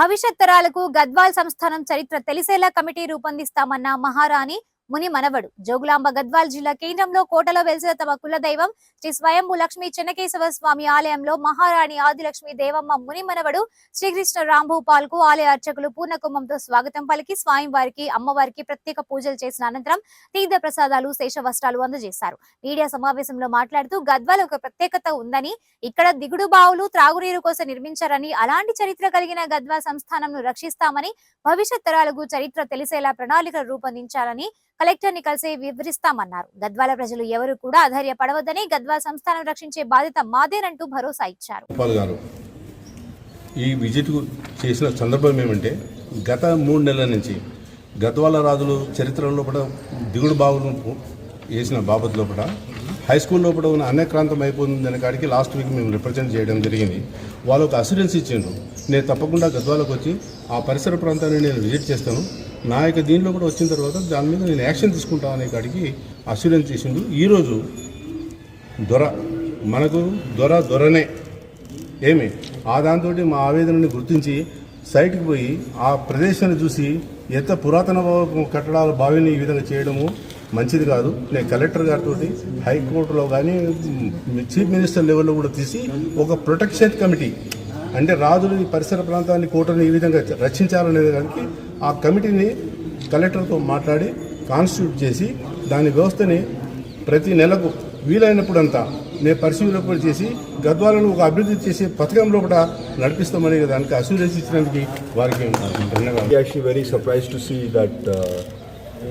భవిష్యత్ తరాలకు గద్వాల్ సంస్థానం చరిత్ర తెలిసేలా కమిటీ రూపొందిస్తామన్న మహారాణి ముని మనవడు. జోగులాంబ గద్వాల్ జిల్లా కేంద్రంలో కోటలో వెలిసిన తమ కులదైవం శ్రీ స్వయంభూ లక్ష్మి చెన్నకేశవ స్వామి ఆలయంలో మహారాణి ఆదిలక్ష్మి దేవమ్మ ముని మనవడు శ్రీకృష్ణ రాంభూపాల్కు ఆలయ అర్చకులు పూర్ణకుంభంతో స్వాగతం పలికి స్వామివారికి అమ్మవారికి ప్రత్యేక పూజలు చేసిన అనంతరం తీర్థ ప్రసాదాలు శేష వస్త్రాలు అందజేశారు. మీడియా సమావేశంలో మాట్లాడుతూ గద్వాల్ ఒక ప్రత్యేకత ఉందని ఇక్కడ దిగుడు బావులు త్రాగునీరు కోసం నిర్మించారని అలాంటి చరిత్ర కలిగిన గద్వాల్ సంస్థానంను రక్షిస్తామని భవిష్యత్ తరాలకు చరిత్ర తెలిసేలా ప్రణాళికలు రూపొందించాలని కలెక్టర్ని కలిసి వివరిస్తామన్నారు. గద్వాల ప్రజలు ఎవరు కూడా అధైర్యపడవద్దని గద్వాల సంస్థానం రక్షించే బాధ్యత మాదేనంటూ భరోసా ఇచ్చారు. ఈ విజిట్ చేసిన సందర్భం ఏమంటే గత మూడు నెలల నుంచి గద్వాల రాజులు చరిత్రలో కూడా దిగుడు బావులు వేసిన బాబత్ లోపల హై స్కూల్ లోపల ఉన్న అన్యక్రాంతం అయిపోతుందనే కాడికి లాస్ట్ వీక్ మేము రిప్రజెంట్ చేయడం జరిగింది. వాళ్ళు ఒక అసూరెన్స్ ఇచ్చిండ్రు. నేను తప్పకుండా గద్వాలకు వచ్చి ఆ పరిసర ప్రాంతాన్ని నేను విజిట్ చేస్తాను. నా యొక్క దీనిలో కూడా వచ్చిన తర్వాత దాని మీద నేను యాక్షన్ తీసుకుంటా అనే కాడికి అసూరెన్స్ చేసిండు. ఈరోజు దొర మనకు దొర దొరనే. ఏమి? ఆ దాంతో మా ఆవేదనని గుర్తించి సైట్కి పోయి ఆ ప్రదేశాన్ని చూసి ఎంత పురాతన కట్టడాలు బావిని ఈ విధంగా చేయడము మంచిది కాదు. నేను కలెక్టర్ గారితో హైకోర్టులో కానీ చీఫ్ మినిస్టర్ లెవెల్లో కూడా తీసి ఒక ప్రొటెక్షన్ కమిటీ అంటే రాజులు ఈ పరిసర ప్రాంతాన్ని కోటను ఈ విధంగా రక్షించాలనే దానికి ఆ కమిటీని కలెక్టర్తో మాట్లాడి కాన్స్టిట్యూట్ చేసి దాని వ్యవస్థని ప్రతి నెలకు వీలైనప్పుడంతా మేము పరిశీలన చేసి గద్వాలను ఒక అభివృద్ధి చేసే పథకం కూడా నడిపిస్తామని దానికి అస్యూరెన్స్ ఇచ్చినందుకు వారికి very surprise to see that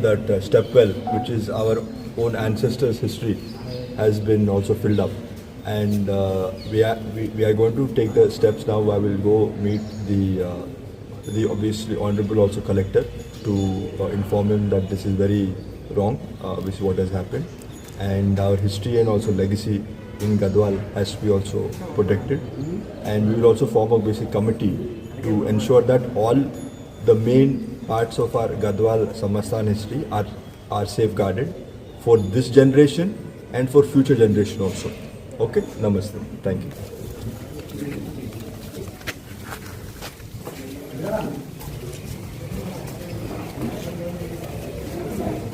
that step well which is our own ancestors history has been also filled up and we are we are going to take the steps now I will go meet the the obviously honourable also collector to uh, inform him that this is very wrong, uh, which is what has happened, and our history and also legacy in Gadwal has to be also protected, and we will also form a basic committee to ensure that all the main parts of our Gadwal Samastan history are, are safeguarded for this generation and for future generation also. Okay, namaste. Thank you.